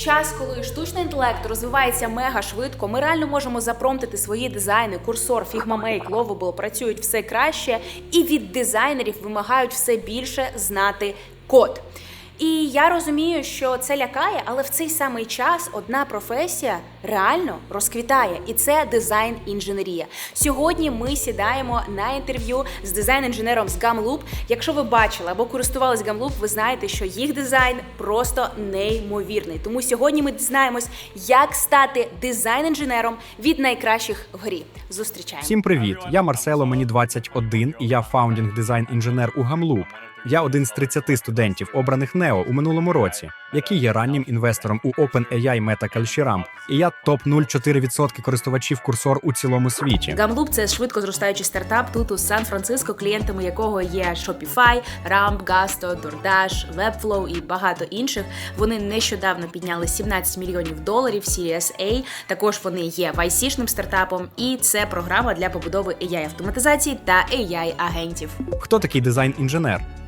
час, коли штучний інтелект розвивається мега швидко, ми реально можемо запромтити свої дизайни. Курсор, Figma Make, Lovable працюють все краще, і від дизайнерів вимагають все більше знати код. І я розумію, що це лякає, але в цей самий час одна професія реально розквітає, і це дизайн-інженерія. Сьогодні ми сідаємо на інтерв'ю з дизайн-інженером з Gumloop. Якщо ви бачили або користувались Gumloop, ви знаєте, що їх дизайн просто неймовірний. Тому сьогодні ми дізнаємось, як стати дизайн-інженером від найкращих в грі. Зустрічаємо. Всім привіт! Я Марсело, мені 21, і я фаундінг дизайн інженер у Гамлуп. Я один з 30 студентів, обраних НЕО у минулому році, який є раннім інвестором у OpenAI Meta Kalshiramp. І я топ 0,4% користувачів курсор у цілому світі. Gumloop – це швидко зростаючий стартап тут у Сан-Франциско, клієнтами якого є Shopify, Ramp, Gusto, DoorDash, Webflow і багато інших. Вони нещодавно підняли 17 мільйонів доларів Series A. Також вони є YC-шним стартапом, і це програма для побудови AI автоматизації та AI агентів. Хто такий дизайн-інженер?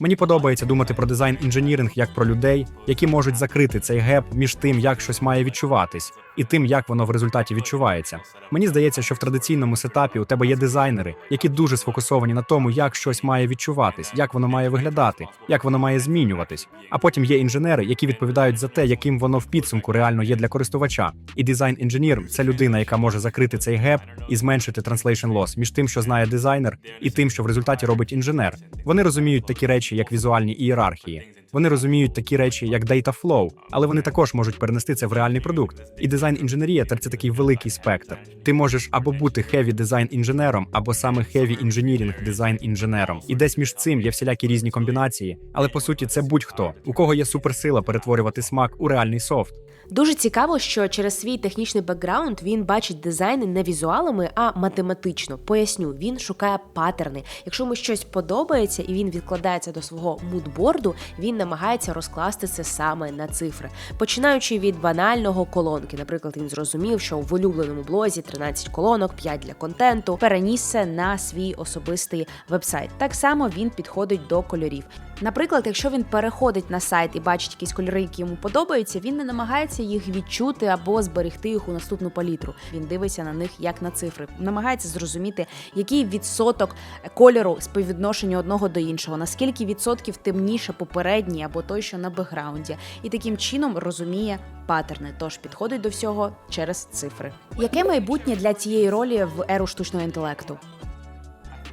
Мені подобається думати про дизайн інженіринг як про людей, які можуть закрити цей геп між тим, як щось має відчуватись, і тим, як воно в результаті відчувається. Мені здається, що в традиційному сетапі у тебе є дизайнери, які дуже сфокусовані на тому, як щось має відчуватись, як воно має виглядати, як воно має змінюватись. А потім є інженери, які відповідають за те, яким воно в підсумку реально є для користувача. І дизайн інженір це людина, яка може закрити цей геп і зменшити translation loss між тим, що знає дизайнер, і тим, що в результаті робить інженер. Вони розуміють такі речі, як візуальні ієрархії. Вони розуміють такі речі, як data flow, але вони також можуть перенести це в реальний продукт. І дизайн інженерія це такий великий спектр. Ти можеш або бути heavy дизайн інженером, або саме heavy engineering дизайн інженером. І десь між цим є всілякі різні комбінації. Але по суті, це будь-хто, у кого є суперсила перетворювати смак у реальний софт. Дуже цікаво, що через свій технічний бекграунд він бачить дизайни не візуалами, а математично. Поясню, він шукає паттерни. Якщо йому щось подобається і він відкладається до свого мудборду, він намагається розкласти це саме на цифри. Починаючи від банального колонки. Наприклад, він зрозумів, що в улюбленому блозі 13 колонок, 5 для контенту, переніс це на свій особистий вебсайт. Так само він підходить до кольорів. Наприклад, якщо він переходить на сайт і бачить якісь кольори, які йому подобаються, він не намагається їх відчути або зберегти їх у наступну палітру. Він дивиться на них як на цифри, намагається зрозуміти, який відсоток кольору співвідношення одного до іншого, наскільки відсотків темніше попередній або той, що на бекграунді, і таким чином розуміє паттерни, тож підходить до всього через цифри. Яке майбутнє для цієї ролі в еру штучного інтелекту?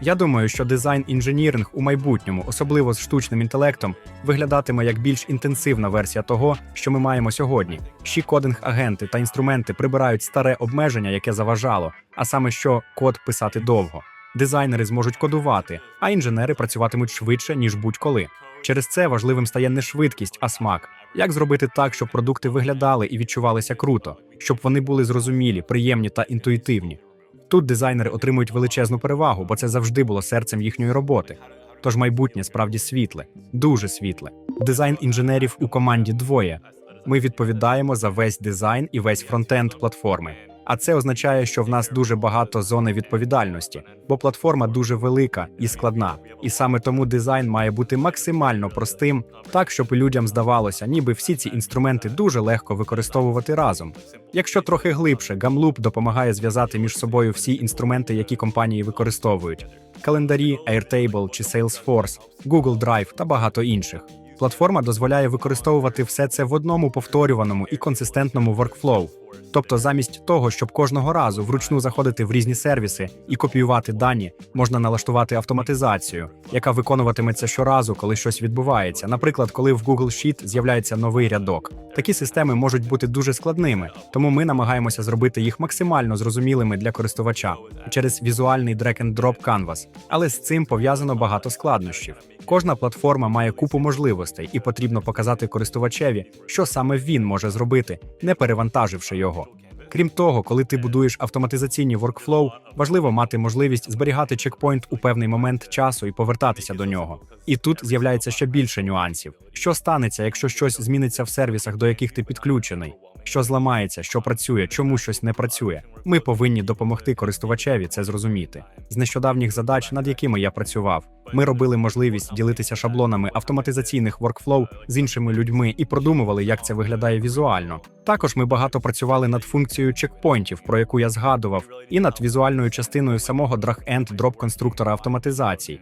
Я думаю, що дизайн інженіринг у майбутньому, особливо з штучним інтелектом, виглядатиме як більш інтенсивна версія того, що ми маємо сьогодні. Щі кодинг агенти та інструменти прибирають старе обмеження, яке заважало, а саме що код писати довго. Дизайнери зможуть кодувати, а інженери працюватимуть швидше ніж будь-коли. Через це важливим стає не швидкість, а смак. Як зробити так, щоб продукти виглядали і відчувалися круто, щоб вони були зрозумілі, приємні та інтуїтивні. Тут дизайнери отримують величезну перевагу, бо це завжди було серцем їхньої роботи. Тож майбутнє справді світле, дуже світле. Дизайн інженерів у команді двоє. Ми відповідаємо за весь дизайн і весь фронтенд платформи. А це означає, що в нас дуже багато зони відповідальності, бо платформа дуже велика і складна. І саме тому дизайн має бути максимально простим, так щоб людям здавалося, ніби всі ці інструменти дуже легко використовувати разом. Якщо трохи глибше, Gumloop допомагає зв'язати між собою всі інструменти, які компанії використовують: календарі, Airtable чи Salesforce, Google Drive та багато інших. Платформа дозволяє використовувати все це в одному повторюваному і консистентному workflow. Тобто, замість того, щоб кожного разу вручну заходити в різні сервіси і копіювати дані, можна налаштувати автоматизацію, яка виконуватиме це щоразу, коли щось відбувається. Наприклад, коли в Google Sheet з'являється новий рядок. Такі системи можуть бути дуже складними, тому ми намагаємося зробити їх максимально зрозумілими для користувача через візуальний drag-and-drop canvas. Але з цим пов'язано багато складнощів. Кожна платформа має купу можливостей, і потрібно показати користувачеві, що саме він може зробити, не перевантаживши його. Крім того, коли ти будуєш автоматизаційні workflow, важливо мати можливість зберігати чекпоінт у певний момент часу і повертатися до нього. І тут з'являється ще більше нюансів. Що станеться, якщо щось зміниться в сервісах, до яких ти підключений? Що зламається, що працює, чому щось не працює. Ми повинні допомогти користувачеві це зрозуміти. З нещодавніх задач, над якими я працював, ми робили можливість ділитися шаблонами автоматизаційних воркфлоу з іншими людьми і продумували, як це виглядає візуально. Також ми багато працювали над функцією чекпоінтів, про яку я згадував, і над візуальною частиною самого drag-end конструктора автоматизації.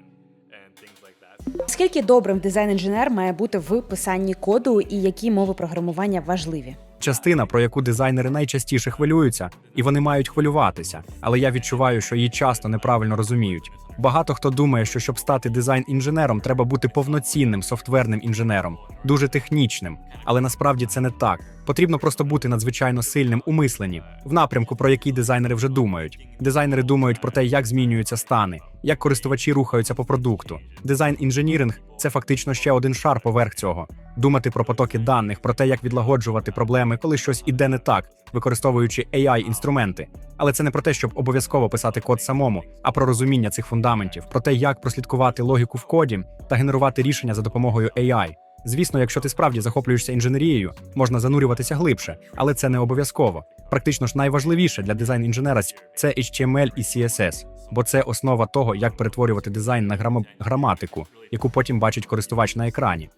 Скільки добрим дизайн-інженер має бути в писанні коду і які мови програмування важливі? Частина, про яку дизайнери найчастіше хвилюються, і вони мають хвилюватися, але я відчуваю, що її часто неправильно розуміють. Багато хто думає, що щоб стати дизайн-інженером, треба бути повноцінним софтверним інженером, дуже технічним. Але насправді це не так. Потрібно просто бути надзвичайно сильним у мисленні, в напрямку, про який дизайнери вже думають. Дизайнери думають про те, як змінюються стани, як користувачі рухаються по продукту. Дизайн інженіринг це фактично ще один шар поверх цього. Думати про потоки даних, про те, як відлагоджувати проблеми, коли щось іде не так, використовуючи AI інструменти. Але це не про те, щоб обов'язково писати код самому, а про розуміння цих фундаментів, про те, як прослідкувати логіку в коді та генерувати рішення за допомогою AI. Звісно, якщо ти справді захоплюєшся інженерією, можна занурюватися глибше, але це не обов'язково. Практично ж найважливіше для дизайн-інженера це HTML і CSS, бо це основа того, як перетворювати дизайн на грам- граматику, яку потім бачить користувач на екрані.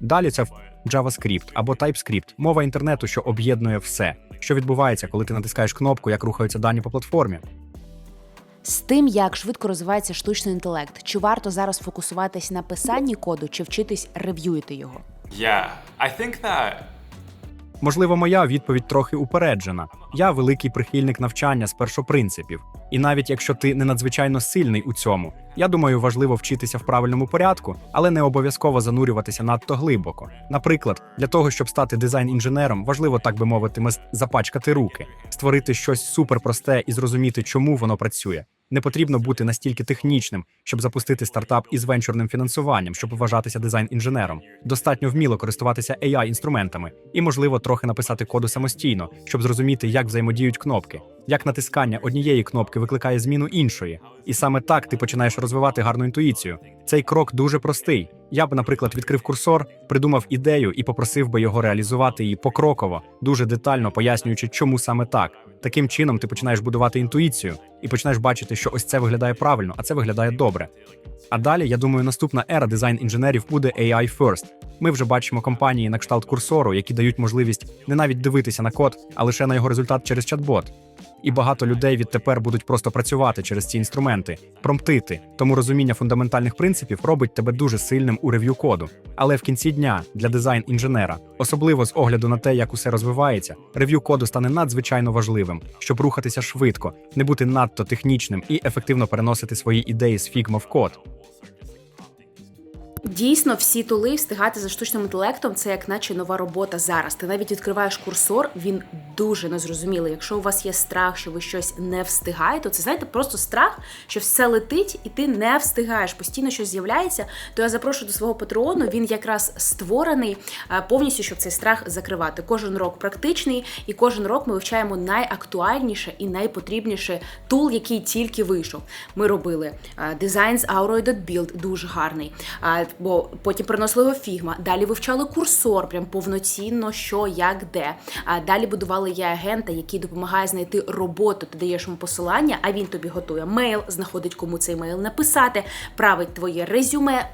Далі це JavaScript або TypeScript, мова інтернету, що об'єднує все, що відбувається, коли ти натискаєш кнопку, як рухаються дані по платформі. З тим, як швидко розвивається штучний інтелект, чи варто зараз фокусуватись на писанні коду, чи вчитись рев'юїти його? Yeah, I think that Можливо, моя відповідь трохи упереджена. Я великий прихильник навчання з першопринципів. І навіть якщо ти не надзвичайно сильний у цьому, я думаю, важливо вчитися в правильному порядку, але не обов'язково занурюватися надто глибоко. Наприклад, для того, щоб стати дизайн-інженером, важливо, так би мовити, запачкати руки, створити щось суперпросте і зрозуміти, чому воно працює. Не потрібно бути настільки технічним, щоб запустити стартап із венчурним фінансуванням, щоб вважатися дизайн-інженером. Достатньо вміло користуватися AI-інструментами і, можливо, трохи написати коду самостійно, щоб зрозуміти, як взаємодіють кнопки, як натискання однієї кнопки викликає зміну іншої. І саме так ти починаєш розвивати гарну інтуїцію. Цей крок дуже простий. Я б, наприклад, відкрив курсор, придумав ідею і попросив би його реалізувати її покроково, дуже детально пояснюючи, чому саме так. Таким чином ти починаєш будувати інтуїцію і починаєш бачити, що ось це виглядає правильно, а це виглядає добре. А далі, я думаю, наступна ера дизайн-інженерів буде AI First. Ми вже бачимо компанії на кшталт курсору, які дають можливість не навіть дивитися на код, а лише на його результат через чат-бот. І багато людей відтепер будуть просто працювати через ці інструменти, промптити. Тому розуміння фундаментальних принципів робить тебе дуже сильним у рев'ю коду. Але в кінці дня для дизайн-інженера, особливо з огляду на те, як усе розвивається, рев'ю коду стане надзвичайно важливим, щоб рухатися швидко, не бути надто технічним і ефективно переносити свої ідеї з Figma в код. Дійсно, всі тули встигати за штучним інтелектом це як наче нова робота зараз. Ти навіть відкриваєш курсор, він дуже незрозумілий. Якщо у вас є страх, що ви щось не встигаєте, то це знаєте, просто страх, що все летить, і ти не встигаєш. Постійно щось з'являється. То я запрошую до свого патреону. Він якраз створений е, повністю, щоб цей страх закривати. Кожен рок практичний, і кожен рок ми вивчаємо найактуальніше і найпотрібніше тул, який тільки вийшов. Ми робили е, дизайн з Auroid.build, дуже гарний. Бо потім приносили його фігма. Далі вивчали курсор, прям повноцінно, що, як, де. А далі будували є агента, який допомагає знайти роботу. Ти даєш йому посилання, а він тобі готує мейл, знаходить кому цей мейл написати, править твоє резюме.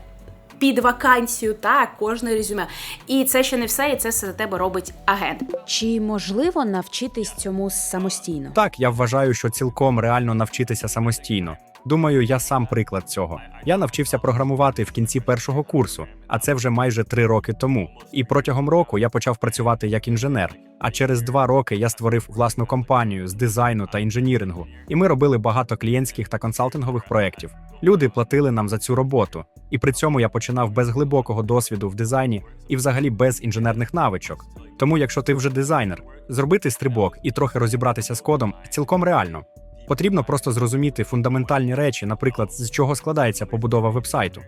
Під вакансію, так, кожне резюме. І це ще не все, і це все за тебе робить агент. Чи можливо навчитись цьому самостійно? Так, я вважаю, що цілком реально навчитися самостійно. Думаю, я сам приклад цього. Я навчився програмувати в кінці першого курсу, а це вже майже три роки тому. І протягом року я почав працювати як інженер. А через два роки я створив власну компанію з дизайну та інженірингу, і ми робили багато клієнтських та консалтингових проєктів. Люди платили нам за цю роботу, і при цьому я починав без глибокого досвіду в дизайні і взагалі без інженерних навичок. Тому, якщо ти вже дизайнер, зробити стрибок і трохи розібратися з кодом цілком реально. Потрібно просто зрозуміти фундаментальні речі, наприклад, з чого складається побудова вебсайту.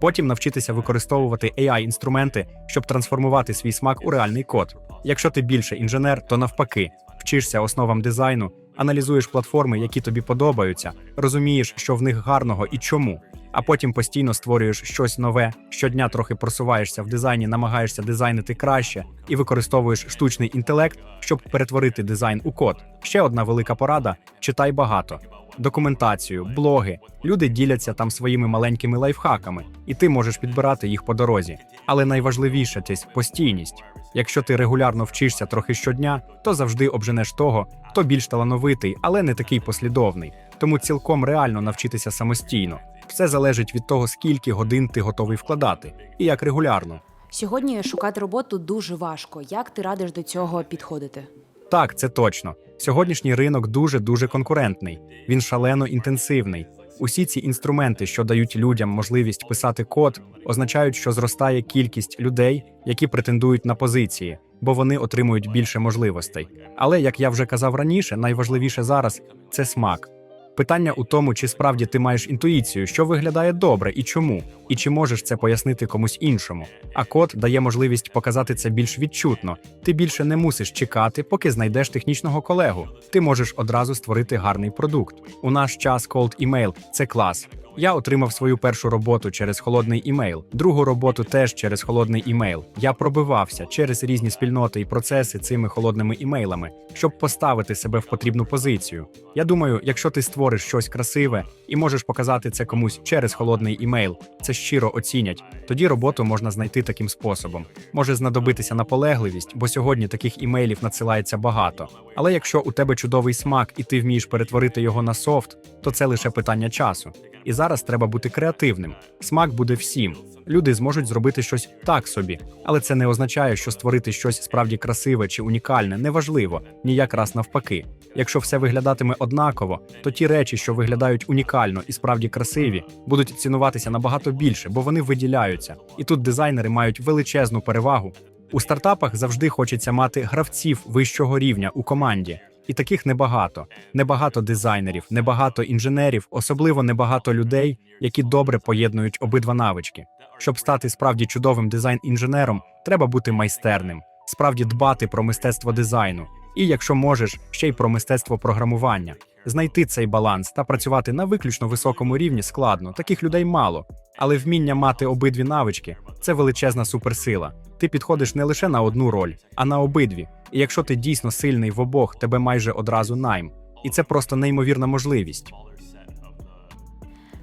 Потім навчитися використовувати AI-інструменти, щоб трансформувати свій смак у реальний код. Якщо ти більше інженер, то навпаки, вчишся основам дизайну, аналізуєш платформи, які тобі подобаються, розумієш, що в них гарного і чому. А потім постійно створюєш щось нове, щодня трохи просуваєшся в дизайні, намагаєшся дизайнити краще і використовуєш штучний інтелект, щоб перетворити дизайн у код. Ще одна велика порада: читай багато. Документацію, блоги. Люди діляться там своїми маленькими лайфхаками, і ти можеш підбирати їх по дорозі. Але найважливіше це постійність. Якщо ти регулярно вчишся трохи щодня, то завжди обженеш того, хто більш талановитий, але не такий послідовний. Тому цілком реально навчитися самостійно. Все залежить від того, скільки годин ти готовий вкладати, і як регулярно. Сьогодні шукати роботу дуже важко. Як ти радиш до цього підходити? Так, це точно. Сьогоднішній ринок дуже дуже конкурентний. Він шалено інтенсивний. Усі ці інструменти, що дають людям можливість писати код, означають, що зростає кількість людей, які претендують на позиції, бо вони отримують більше можливостей. Але як я вже казав раніше, найважливіше зараз це смак. Питання у тому, чи справді ти маєш інтуїцію, що виглядає добре і чому, і чи можеш це пояснити комусь іншому. А код дає можливість показати це більш відчутно. Ти більше не мусиш чекати, поки знайдеш технічного колегу. Ти можеш одразу створити гарний продукт. У наш час Cold Email – це клас. Я отримав свою першу роботу через холодний імейл, другу роботу теж через холодний імейл. Я пробивався через різні спільноти і процеси цими холодними імейлами, щоб поставити себе в потрібну позицію. Я думаю, якщо ти створиш щось красиве і можеш показати це комусь через холодний імейл, це щиро оцінять. Тоді роботу можна знайти таким способом. Може знадобитися наполегливість, бо сьогодні таких імейлів надсилається багато. Але якщо у тебе чудовий смак і ти вмієш перетворити його на софт, то це лише питання часу. І зараз треба бути креативним. Смак буде всім. Люди зможуть зробити щось так собі, але це не означає, що створити щось справді красиве чи унікальне неважливо, ніяк раз навпаки. Якщо все виглядатиме однаково, то ті речі, що виглядають унікально і справді красиві, будуть цінуватися набагато більше, бо вони виділяються. І тут дизайнери мають величезну перевагу. У стартапах завжди хочеться мати гравців вищого рівня у команді. І таких небагато. Небагато дизайнерів, небагато інженерів, особливо небагато людей, які добре поєднують обидва навички. Щоб стати справді чудовим дизайн-інженером, треба бути майстерним, справді дбати про мистецтво дизайну. І, якщо можеш, ще й про мистецтво програмування. Знайти цей баланс та працювати на виключно високому рівні складно, таких людей мало. Але вміння мати обидві навички це величезна суперсила. Ти підходиш не лише на одну роль, а на обидві. І якщо ти дійсно сильний в обох, тебе майже одразу найм. І це просто неймовірна можливість.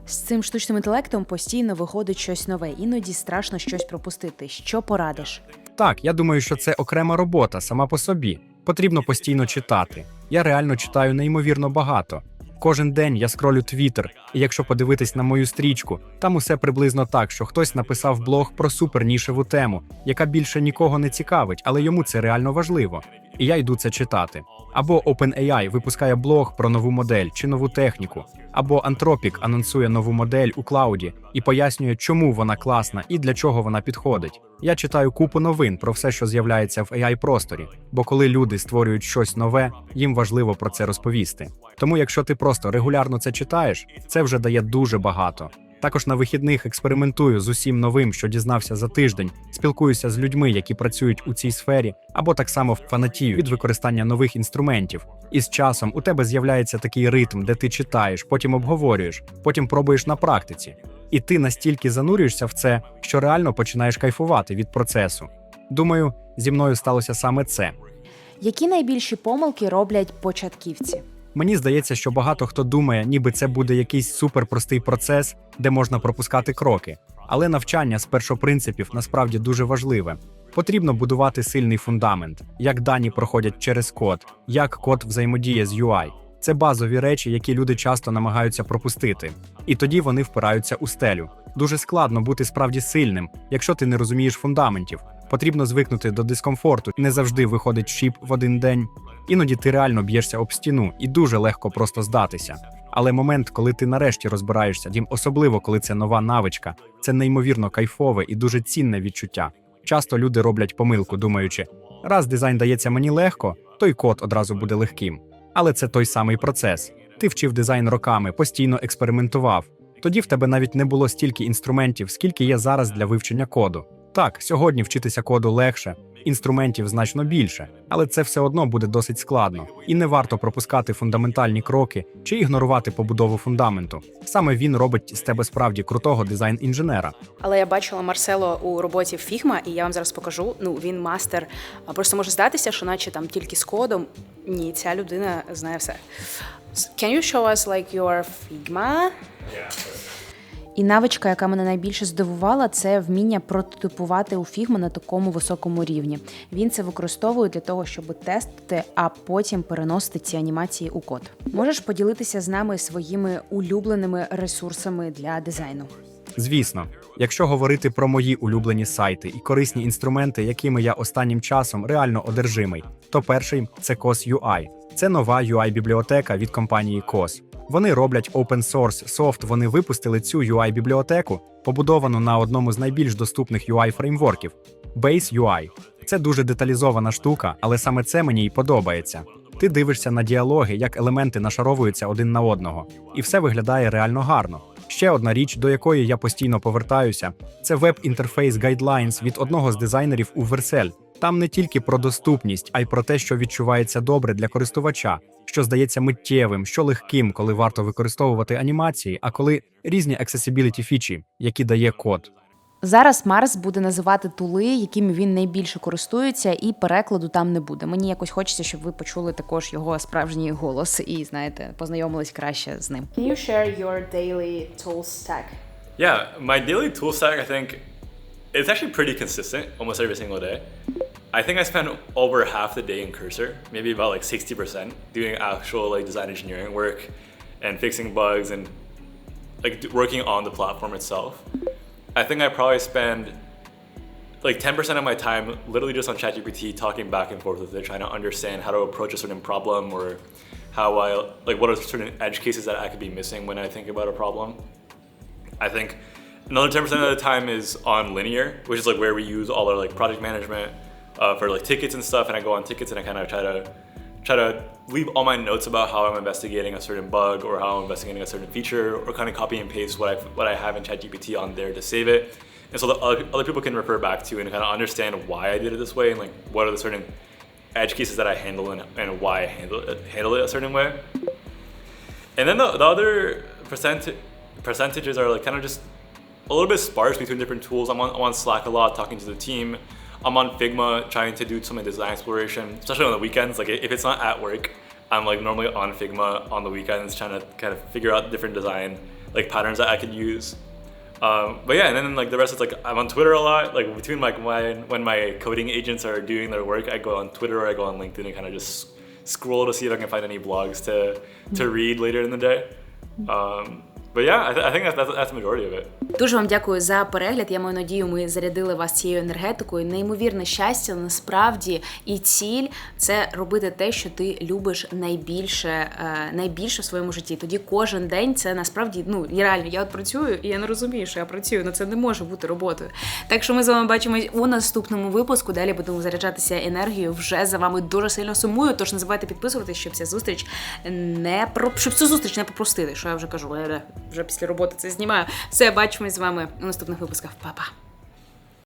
З цим штучним інтелектом постійно виходить щось нове, іноді страшно щось пропустити. Що порадиш? Так, я думаю, що це окрема робота сама по собі. Потрібно постійно читати. Я реально читаю неймовірно багато. Кожен день я скролю Твіттер, і якщо подивитись на мою стрічку, там усе приблизно так, що хтось написав блог про супернішеву тему, яка більше нікого не цікавить, але йому це реально важливо. І я йду це читати. Або OpenAI випускає блог про нову модель чи нову техніку, або Anthropic анонсує нову модель у клауді і пояснює, чому вона класна і для чого вона підходить. Я читаю купу новин про все, що з'являється в ai просторі, бо коли люди створюють щось нове, їм важливо про це розповісти. Тому, якщо ти просто регулярно це читаєш, це вже дає дуже багато. Також на вихідних експериментую з усім новим, що дізнався за тиждень, спілкуюся з людьми, які працюють у цій сфері, або так само фанатію від використання нових інструментів. І з часом у тебе з'являється такий ритм, де ти читаєш, потім обговорюєш, потім пробуєш на практиці. І ти настільки занурюєшся в це, що реально починаєш кайфувати від процесу. Думаю, зі мною сталося саме це. Які найбільші помилки роблять початківці? Мені здається, що багато хто думає, ніби це буде якийсь суперпростий процес, де можна пропускати кроки. Але навчання з першопринципів насправді дуже важливе. Потрібно будувати сильний фундамент, як дані проходять через код, як код взаємодіє з UI. Це базові речі, які люди часто намагаються пропустити. І тоді вони впираються у стелю. Дуже складно бути справді сильним, якщо ти не розумієш фундаментів. Потрібно звикнути до дискомфорту. Не завжди виходить шіп в один день. Іноді ти реально б'єшся об стіну, і дуже легко просто здатися. Але момент, коли ти нарешті розбираєшся, дім, особливо коли це нова навичка, це неймовірно кайфове і дуже цінне відчуття. Часто люди роблять помилку, думаючи, раз дизайн дається мені легко, то й код одразу буде легким. Але це той самий процес. Ти вчив дизайн роками, постійно експериментував. Тоді в тебе навіть не було стільки інструментів, скільки є зараз для вивчення коду. Так, сьогодні вчитися коду легше, інструментів значно більше, але це все одно буде досить складно, і не варто пропускати фундаментальні кроки чи ігнорувати побудову фундаменту. Саме він робить з тебе справді крутого дизайн-інженера. Але я бачила Марсело у роботі Figma, і я вам зараз покажу. Ну він мастер. Просто може здатися, що наче там тільки з кодом. Ні, ця людина знає все. Can you show us like your Figma? І навичка, яка мене найбільше здивувала, це вміння прототипувати у Figma на такому високому рівні. Він це використовує для того, щоб тестити, а потім переносити ці анімації у код. Можеш поділитися з нами своїми улюбленими ресурсами для дизайну? Звісно, якщо говорити про мої улюблені сайти і корисні інструменти, якими я останнім часом реально одержимий, то перший це COS UI. Це нова UI-бібліотека від компанії COS. Вони роблять open source софт. Вони випустили цю UI-бібліотеку, побудовану на одному з найбільш доступних UI-фреймворків Base UI. Це дуже деталізована штука, але саме це мені й подобається. Ти дивишся на діалоги, як елементи нашаровуються один на одного, і все виглядає реально гарно. Ще одна річ, до якої я постійно повертаюся, це веб-інтерфейс Guidelines від одного з дизайнерів у Vercel. Там не тільки про доступність, а й про те, що відчувається добре для користувача, що здається миттєвим, що легким, коли варто використовувати анімації, а коли різні accessibility фічі, які дає код. Зараз Марс буде називати тули, якими він найбільше користується, і перекладу там не буде. Мені якось хочеться, щоб ви почули також його справжній голос і знаєте, познайомились краще з ним. Can you share your daily tool stack? Yeah, my daily tool stack, I think, it's actually pretty consistent almost every single day. I think I spend over half the day in Cursor, maybe about like 60%, doing actual like design engineering work and fixing bugs and like working on the platform itself. I think I probably spend like 10% of my time literally just on ChatGPT talking back and forth with it, trying to understand how to approach a certain problem or how I like what are certain edge cases that I could be missing when I think about a problem. I think another 10% of the time is on linear, which is like where we use all our like project management uh, for like tickets and stuff. And I go on tickets and I kind of try to try to leave all my notes about how I'm investigating a certain bug or how I'm investigating a certain feature, or kind of copy and paste what I what I have in ChatGPT on there to save it, and so that other, other people can refer back to and kind of understand why I did it this way and like what are the certain edge cases that I handle and, and why I handle it, handle it a certain way. And then the, the other percent percentages are like kind of just a little bit sparse between different tools. I'm on, I'm on Slack a lot, talking to the team. I'm on Figma, trying to do some design exploration, especially on the weekends. Like if it's not at work, I'm like normally on Figma on the weekends, trying to kind of figure out different design like patterns that I could use. Um, but yeah, and then like the rest is like I'm on Twitter a lot. Like between like when when my coding agents are doing their work, I go on Twitter or I go on LinkedIn and kind of just scroll to see if I can find any blogs to to read later in the day. Um, but yeah. Дуже вам дякую за перегляд. Я маю надію, ми зарядили вас цією енергетикою. Неймовірне щастя, насправді, і ціль це робити те, що ти любиш найбільше, е, найбільше в своєму житті. Тоді кожен день це насправді ну реально. Я от працюю, і я не розумію, що я працюю. Ну це не може бути роботою. Так що ми з вами бачимось у наступному випуску. Далі будемо заряджатися енергією. Вже за вами дуже сильно сумую. Тож не забувайте підписуватись, щоб ця зустріч не про щоб цю зустріч не пропустити. Що я вже кажу, я вже після роботи це знімаю. Все, бачимось з вами у наступних випусках. Па-па!